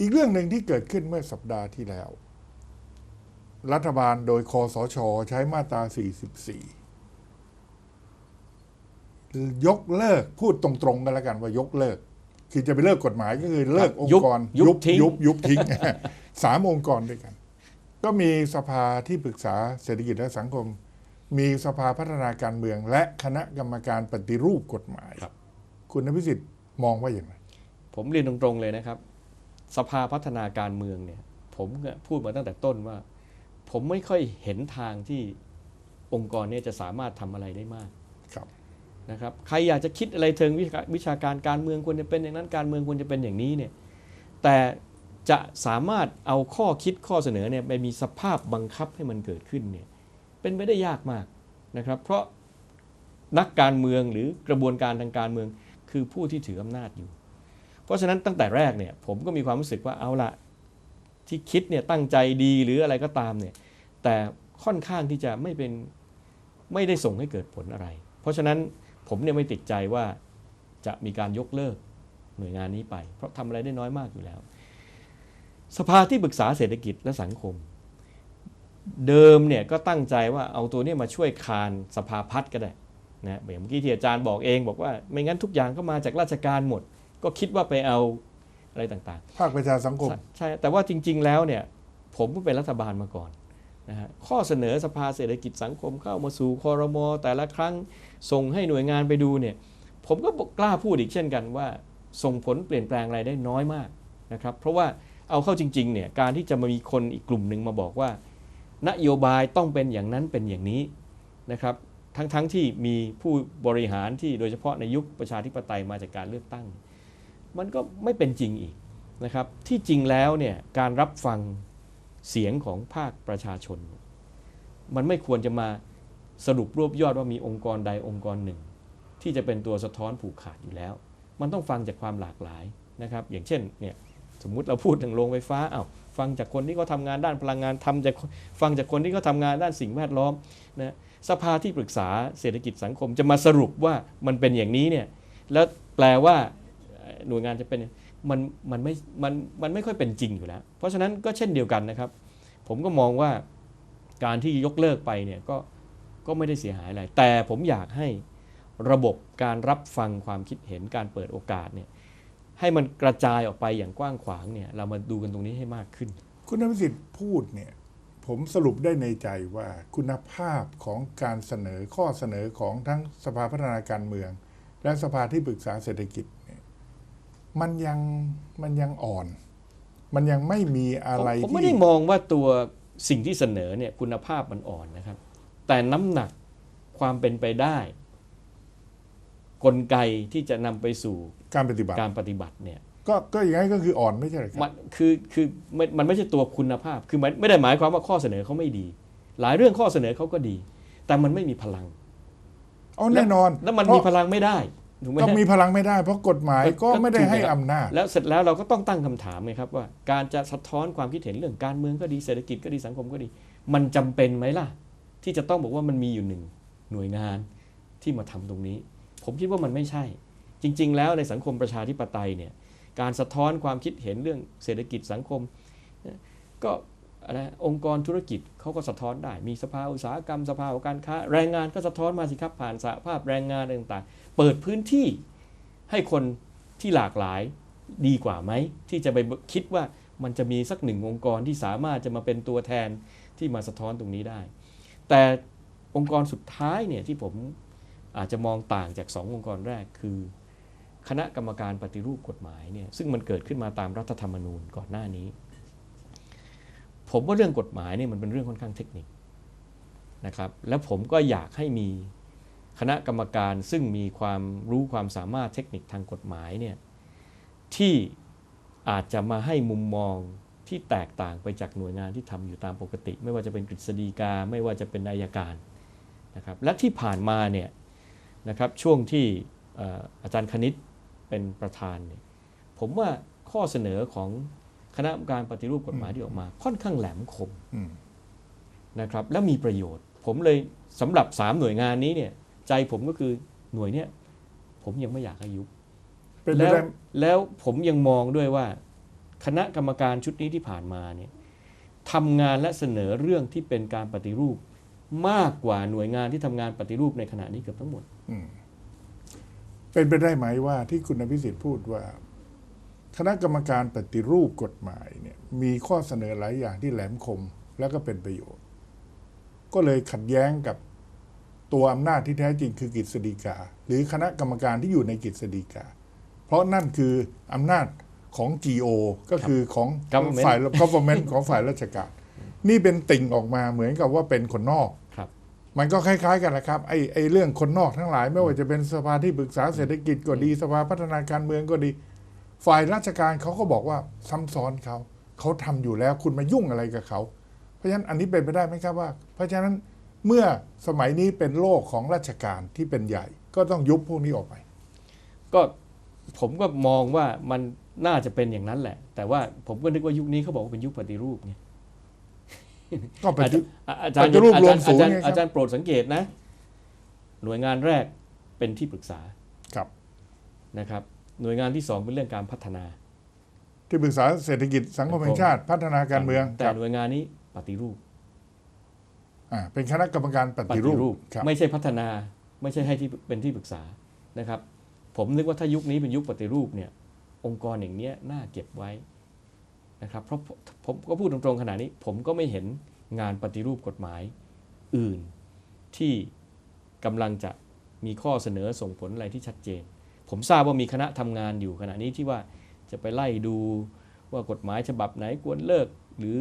อีกเรื่องหนึ่งที่เกิดขึ้นเมื่อสัปดาห์ที่แล้ว รัฐบาลโดยคอสช ใช้มาตรา 44 ยกเลิกพูดตรงๆกันแล้วกันว่ายกเลิก คือจะไปเลิกกฎหมายก็คือเลิกองค์กร ยุบทิ้งยุบยุบทิ้งสามองค์กรด้วยกัน ก็มีสภาที่ปรึกษาเศรษฐกิจและสังคม มีสภาพัฒนาการเมือง และคณะกรรมการปฏิรูปกฎหมายครับคุณนพิสิทธิ์มองว่าอย่างไรผมเรียนตรงๆเลยนะครับ สภาพัฒนาการเมืองเนี่ยผมก็พูดมาตั้งแต่ต้นว่า ผมไม่ค่อยเห็นทางที่องค์กรเนี่ยจะสามารถทำอะไรได้มากครับนะครับ ใครอยากจะคิดอะไรเชิงวิชาวิชาการการเมืองควรจะเป็นอย่างนั้นการเมืองควรจะเป็นอย่างนี้เนี่ยแต่จะสามารถเอาข้อคิดข้อเสนอเนี่ยไปมีสภาพบังคับให้มันเกิดขึ้นเนี่ยเป็นไปได้ยากมากนะครับ เพราะนักการเมืองหรือกระบวนการทางการเมือง คือผู้ที่ถืออำนาจอยู่ เพราะฉะนั้นตั้งแต่แรกเนี่ยผมก็มีความรู้สึกว่าเอาละที่คิดเนี่ยตั้งใจดีหรืออะไรก็ตามเนี่ยแต่ค่อนข้างที่จะไม่เป็นไม่ได้ส่งให้เกิดผลอะไร เพราะฉะนั้นผมเนี่ยไม่ติดใจว่าจะมีการยกเลิกหน่วยงานนี้ไป เพราะทำอะไรได้น้อยมากอยู่แล้ว สภาที่ปรึกษาเศรษฐกิจและสังคม เดิมเนี่ยก็ตั้งใจว่าเอาตัวนี้มาช่วยคานสภาพัฒน์ก็ได้นะเมื่อกี้ที่อาจารย์บอกเอง บอกว่าไม่งั้นทุกอย่างก็มาจากราชการหมด ก็คิดว่าไปเอาอะไรต่างภาคประชาสังคม ๆ ใช่ แต่ว่าจริง ๆ แล้วเนี่ย ผมก็เป็นรัฐบาลมาก่อนนะฮะข้อเสนอสภาเศรษฐกิจสังคมเข้ามาสู่คอรมอแต่ละครั้งส่งให้หน่วยงานไปดูเนี่ย ผมก็กล้าพูดอีกเช่นกันว่า ส่งผลเปลี่ยนแปลงอะไรได้น้อยมากนะครับ เพราะว่าเอาเข้าจริง ๆ เนี่ย การที่จะมามีคนอีกกลุ่มหนึ่งมาบอกว่า นโยบายต้องเป็นอย่างนั้นเป็นอย่างนี้นะครับ ทั้งๆทที่มีผู้บริหารที่โดยเฉพาะในยุคประชาธิปไตยมาจากการเลือกตั้ง มันก็ไม่เป็นจริงอีกนะครับ ที่จริงแล้วเนี่ยการรับฟังเสียงของภาคประชาชน มันไม่ควรจะมาสรุปรวบยอดว่ามีองค์กรใดองค์กรหนึ่ง ที่จะเป็นตัวสะท้อนผูกขาดอยู่แล้ว มันต้องฟังจากความหลากหลายนะครับ อย่างเช่นเนี่ยสมมุติเราพูดถึงโรงไฟฟ้าอ้าวฟังจากคนที่เขาทำงานด้านพลังงานทำจากฟังจากคนที่เขาทำงานด้านสิ่งแวดล้อมนะสภาที่ปรึกษาเศรษฐกิจสังคมจะมาสรุปว่ามันเป็นอย่างนี้เนี่ยแล้วแปลว่า หน่วยงานจะเป็นมันมันไม่มันมันไม่ค่อยเป็นจริงอยู่แล้ว เพราะฉะนั้นก็เช่นเดียวกันนะครับ ผมก็มองว่าการที่ยกเลิกไปเนี่ยก็ก็ไม่ได้เสียหายอะไร แต่ผมอยากให้ระบบการรับฟังความคิดเห็นการเปิดโอกาสเนี่ยให้มันกระจายออกไปอย่างกว้างขวางเนี่ยเรามาดูกันตรงนี้ให้มากขึ้น คุณนพิสิทธิ์พูดเนี่ยผมสรุปได้ในใจว่าคุณภาพของการเสนอข้อเสนอของทั้งสภาพัฒนาการเมือง และสภาที่ปรึกษาเศรษฐกิจ มันยังมันยังอ่อน มันยังไม่มีอะไรผมผมที่ไม่ได้มองว่าตัวสิ่งที่เสนอเนี่ยคุณภาพมันอ่อนนะครับ แต่น้ำหนักความเป็นไปได้ กลไกที่จะนำไปสู่การปฏิบัติการปฏิบัติเนี่ยก็ก็อย่างนั้นก็คืออ่อนไม่ใช่เหรอคมัรับนคือคือไม่มันไม่ใช่ตัวคุณภาพ คือมันไม่ได้หมายความว่าข้อเสนอเขาไม่ดี หลายเรื่องข้อเสนอเขาก็ดี แต่มันไม่มีพลังอ๋อแน่นอนแล้วมันเพมีราะพลังไม่ได้ ถูกไหมก็ฮะมีพลังไม่ได้ เพราะกฎหมายก็ก็ไม่ได้ก็ถูกให้ครับอำนาจ แล้วเสร็จแล้วเราก็ต้องตั้งคำถามไงครับว่า การจะสะท้อนความคิดเห็นเรื่องการเมืองก็ดีเศรษฐกิจก็ดีสังคมก็ดี มันจำเป็นไหมล่ะ ที่จะต้องบอกว่ามันมีอยู่หนึ่งหน่วยงานที่มาทำตรงนี้ ผมคิดว่ามันไม่ใช่ จริง ๆ แล้วในสังคมประชาธิปไตยเนี่ยการสะท้อนความคิดเห็นเรื่องเศรษฐกิจสังคม ก็ อะไรองค์กรธุรกิจเขาก็สะท้อนได้ มีสภาอุตสาหกรรมสภาของการค้า แรงงานก็สะท้อนมาสิครับผ่านสภาพแรงงานต่างๆ เปิดพื้นที่ให้คนที่หลากหลายดีกว่าไหม ที่จะไปคิดว่ามันจะมีสักหนึ่งองค์กรที่สามารถจะมาเป็นตัวแทนที่มาสะท้อนตรงนี้ได้ แต่องค์กรสุดท้ายเนี่ยที่ผมอาจจะมองต่างจากสององค์กรแรกคือ คณะกรรมการปฏิรูปกฎหมายเนี่ยซึ่งมันเกิดขึ้นมาตามรัฐธรรมนูญก่อนหน้านี้ ผมว่าเรื่องกฎหมายเนี่ยมันเป็นเรื่องค่อนข้างเทคนิคนะครับ และผมก็อยากให้มีคณะกรรมการซึ่งมีความรู้ความสามารถเทคนิคทางกฎหมายเนี่ยที่อาจจะมาให้มุมมองที่แตกต่างไปจากหน่วยงานที่ทำอยู่ตามปกติ ไม่ว่าจะเป็นกฤษฎีกา ไม่ว่าจะเป็นนายการนะครับและที่ผ่านมาเนี่ยนะครับช่วงที่เอ่ออาจารย์คณิตเป็นประธานเนี่ยผมว่าข้อเสนอของ คณะกรรมการปฏิรูปกฎหมายที่ออกมา ค่อนข้างแหลมคมอืมนะครับ และมีประโยชน์ ผมเลยสำหรับ3หน่วยงานนี้เนี่ย ใจผมก็คือหน่วยเนี้ยผมยังไม่อยากให้ยุบเป็นไปแล้วได้แล้วผมยังมองด้วยว่า คณะกรรมการชุดนี้ที่ผ่านมาเนี่ยทำงานและเสนอเรื่องที่เป็นการปฏิรูปมากกว่าหน่วยงานที่ทำงานปฏิรูปในขณะนี้เกือบทั้งหมดเป็นไปได้ไหมว่าที่คุณอภิสิทธิ์พูดว่า คณะกรรมการปฏิรูปกฎหมายเนี่ยมีข้อเสนอหลายอย่างที่แหลมคมแล้วก็เป็นประโยชน์ ก็เลยขัดแย้งกับตัวอำนาจที่แท้จริงคือกฤษฎีกา หรือคณะกรรมการที่อยู่ในกฤษฎีกา เพราะนั่นคืออำนาจของ GO ก็คือของ Government ฝ่าย government ของฝ่ายราชการ นี่เป็นติ่งออกมาเหมือนกับว่าเป็นคนนอกครับมันก็คล้ายๆกันแหละครับไอ้ไอ้เรื่องคนนอกทั้งหลาย ไม่ว่าจะเป็นสภาที่ปรึกษาเศรษฐกิจก็ดีสภาพัฒนาการเมืองก็ดี ฝ่ายราชการเขาก็บอกว่าซ้ำซ้อนเขาเขาทำอยู่แล้วคุณมายุ่งอะไรกับเขาเพราะฉะนั้นอันนี้เป็นไปได้ไหมครับว่า เพราะฉะนั้นเมื่อสมัยนี้เป็นโลกของราชการที่เป็นใหญ่ ก็ต้องยุบพวกนี้ออกไป ก็ผมก็มองว่ามันน่าจะเป็นอย่างนั้นแหละ แต่ว่าผมก็นึกว่ายุคนี้เขาบอกว่าเป็นยุคปฏิรูปไงก็ไปอาจยุจะอะอาจารย์ปฏิรูปอารวจามรย์ศูอานย์จารย์ไงครับอาจารย์โปรดสังเกตนะ หน่วยงานแรกเป็นที่ปรึกษาครับนะครับ หน่วยงานที่สองเป็นเรื่องการพัฒนา ที่ปรึกษาเศรษฐกิจสังคมแห่งชาติ พัฒนาการเมืองแต่ครับหน่วยงานนี้ปฏิรูปอ่าเป็นคณะกรรมการปปฏิฏิรูรูปปครับไม่ใช่พัฒนาไม่ใช่ให้ที่เป็นที่ปรึกษานะครับ ผมนึกว่าถ้ายุคนี้เป็นยุคปฏิรูปเนี่ยองค์กรอย่างเนี้ยน่าเก็บไว้นะครับเพราะผมผมก็พูดตรงๆขนาดนี้ ผมก็ไม่เห็นงานปฏิรูปกฎหมายอื่นที่กำลังจะมีข้อเสนอส่งผลอะไรที่ชัดเจน ผมทราบว่ามีคณะทำงานอยู่ขณะนี้ที่ว่าจะไปไล่ดูว่ากฎหมายฉบับไหนควรเลิก หรือ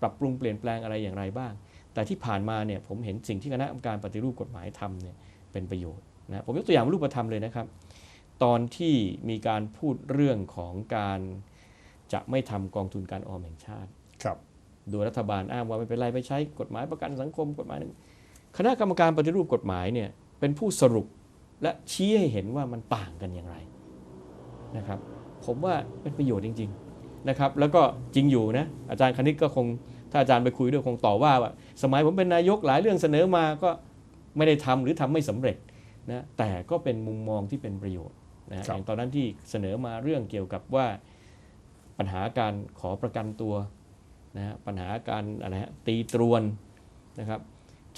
ปรับปรุงเปลี่ยนแปลงอะไรอย่างไรบ้าง แต่ที่ผ่านมาเนี่ยผมเห็นสิ่งที่คณะกรรมการปฏิรูปกฎหมายทำเนี่ยเป็นประโยชน์นะผมยกตัวอย่างรูปธรรมเลยนะครับ ตอนที่มีการพูดเรื่องของการจะไม่ทำกองทุนการออมแห่งชาติครับโดยรัฐบาลอ้างว่าไม่เป็นไรไปใช้กฎหมายประกันสังคมกฎหมายนั้นคณะกรรมการปฏิรูปกฎหมายเนี่ยเป็นผู้สรุป และชี้ให้เห็นว่ามันต่างกันอย่างไรนะครับ ผมว่าเป็นประโยชน์จริง ๆนะครับ แล้วก็จริงอยู่นะอาจารย์คณิตก็คงถ้าอาจารย์ไปคุยด้วยคงต่อว่าว่า สมัยผมเป็นนายกหลายเรื่องเสนอมาก็ไม่ได้ทำหรือทำไม่สำเร็จนะแต่ก็เป็นมุมมองที่เป็นประโยชน์นะครับอย่างตอนนั้นที่เสนอมาเรื่องเกี่ยวกับว่าปัญหาการขอประกันตัวนะฮะปัญหาการอะไรฮะตีตรวนนะครับ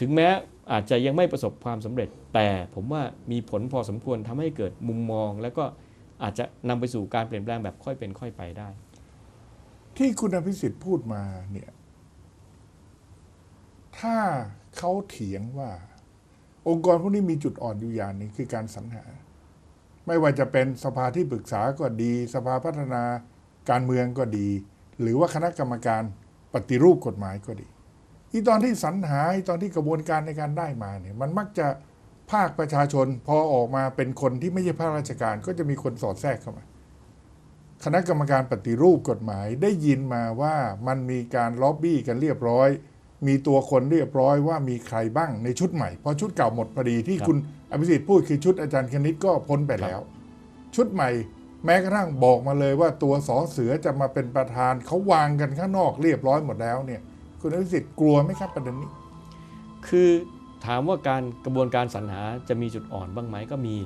ถึงแม้ อาจจะยังไม่ประสบความสำเร็จ แต่ผมว่ามีผลพอสมควรทำให้เกิดมุมมอง แล้วก็อาจจะนำไปสู่การเปลี่ยนแปลงแบบค่อยเป็นค่อยไปได้ ที่คุณอภิสิทธิ์พูดมาเนี่ยถ้าเขาเถียงว่า องค์กรพวกนี้มีจุดอ่อนอยู่อย่างหนึงคือการสรรหา ไม่ว่าจะเป็นสภาที่ปรึกษาก็ดี สภาพัฒนาการเมืองก็ดี หรือว่าคณะกรรมการปฏิรูปกฎหมายก็ดี อีตอนที่สรรหาอีตอนที่กระบวนการในการได้มาเนี่ยมันมักจะภาคประชาชนพอออกมาเป็นคนที่ไม่ใช่ภาคราชการ ก็จะมีคนสอดแทรกเข้ามา คณะกรรมการปฏิรูปกฎหมายได้ยินมาว่ามันมีการล็อบบี้กันเรียบร้อย มีตัวคนเรียบร้อยว่ามีใครบ้างในชุดใหม่เพราะชุดเก่าหมดพอดีที่ครับคุณอภิสิทธิ์พูดคือชุดอาจารย์คณิตก็พ้นไปแล้ว ชุดใหม่แม้กระทั่งบอกมาเลยว่าตัวสอเสือจะมาเป็นประธานเขาวางกันข้างนอกเรียบร้อยหมดแล้วเนี่ย คุณอภิสิทธิ์กลัวไหมครับประเด็นนี้ คือถามว่าการกระบวนการสรรหาจะมีจุดอ่อนบ้างไหมก็มี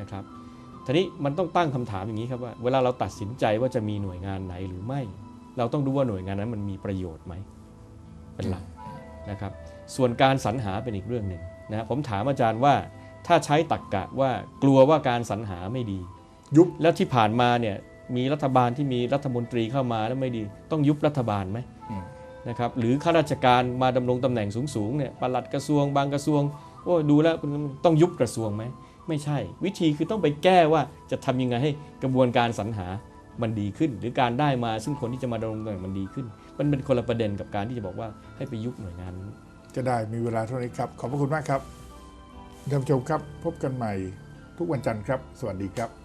นะครับทีนี้มันต้องตั้งคำถามอย่างนี้ครับว่าเวลาเราตัดสินใจว่าจะมีหน่วยงานไหนหรือไม่ เราต้องดูว่าหน่วยงานนั้นมันมีประโยชน์ไหมเป็นหลักนะครับ ส่วนการสรรหาเป็นอีกเรื่องหนึ่งนะผมถามอาจารย์ว่าถ้าใช้ตักกะว่ากลัวว่าการสรรหาไม่ดี ยุบแล้วที่ผ่านมาเนี่ยมีรัฐบาลที่มีรัฐมนตรีเข้ามาแล้วไม่ดี ต้องยุบรัฐบาลไหมอืม นะครับหรือข้าราชการมาดำรงตำแหน่งสูงๆเนี่ยปลัดกระทรวงบางกระทรวงโอ้ดูแล้วต้องยุบกระทรวงไหมไม่ใช่ วิธีคือต้องไปแก้ว่าจะทำยังไงให้กระบวนการสรรหามันดีขึ้น หรือการได้มาซึ่งคนที่จะมาดำรงตำแหน่งมันดีขึ้น มันเป็นคนละประเด็นกับการที่จะบอกว่าให้ไปยุบหน่วยงานนั้นจะได้มีเวลาเท่านี้ครับ ขอบพระคุณมากครับท่านผู้ชมครับพบกันใหม่ทุกวันจันทร์ครับ สวัสดีครับ